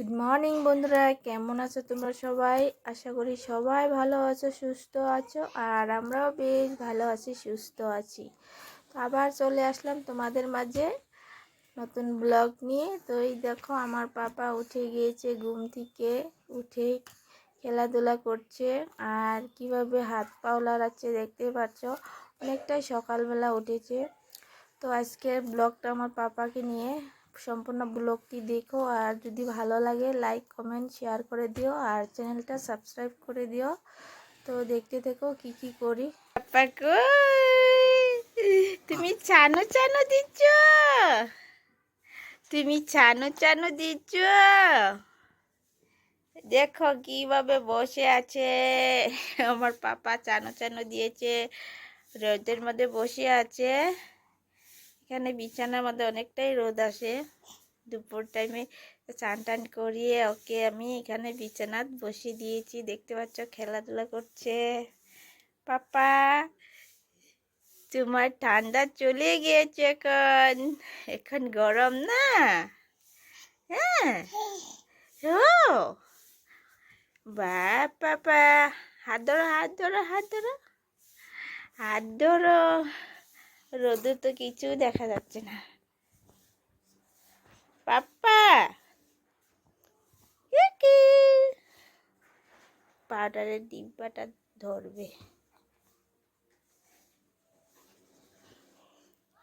Good morning বন্ধুরা। কেমন আছো তোমরা সবাই? আশা করি সবাই ভালো আছো, সুস্থ আছো, আর আমরাও বেশ ভালো আছি, সুস্থ আছি। আবার চলে আসলাম তোমাদের মাঝে। নতুন ব্লগ নিয়ে। তো এই দেখো, আমার পাপা উঠে গিয়েছে ঘুম থেকে, উঠে খেলাধুলা করছে। আর কীভাবে হাত পাও লড়াচ্ছে দেখতে পাচ্ছ, অনেকটাই সকালবেলা উঠেছে। তো আজকের ব্লগটা আমার পাপাকে নিয়ে সম্পূর্ণ ব্লগটি দেখো। আর যদি ভালো লাগে লাইক কমেন্ট শেয়ার করে দিও। আর চ্যানেলটা সাবস্ক্রাইব করে দিও। তো দেখতে থেকো কি কি করি। পাপা তুমি চানো চানো দিচ্ছ? তুমি চানো চানো দিচ্ছ? দেখো কীভাবে বসে আছে। আমার পাপা চানো চানো দিয়েছে। রোদের মধ্যে বসে আছে। এখানে বিছানার মধ্যে অনেকটাই রোদ আসে। দুপুর টাইমে চান টান করিয়ে ওকে আমি এখানে বিছানাত বসিয়ে দিয়েছি। দেখতে পাচ্ছ খেলাধুলা করছে। পাপা তোমার ঠান্ডা চলে গিয়েছে এখন। এখন গরম না? হ্যাঁ? ও বা পাপা হাত ধরো হাত ধরো হাত ধরো। হাত ধরো। রোদে তো কিছু দেখা যাচ্ছে না। পাপ্পা। পাউডারের ডিব্বাটা ধরবে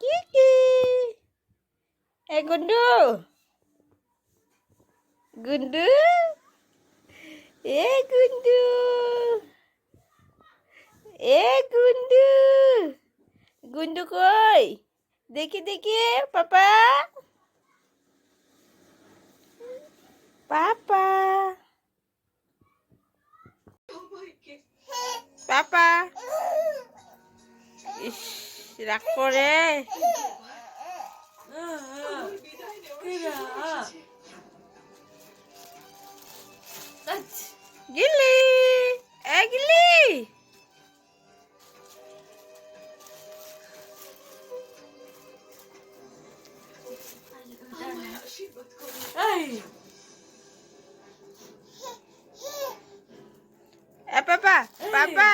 কি কি এ গুন্ডু গুন্ডু এ গুন্ডু এ গুন্ডু গুন্ডু কই দেখি দেখি পাপা পাপা পাপা ইস রাগ করে গিলি এগলি পাপা পাপা।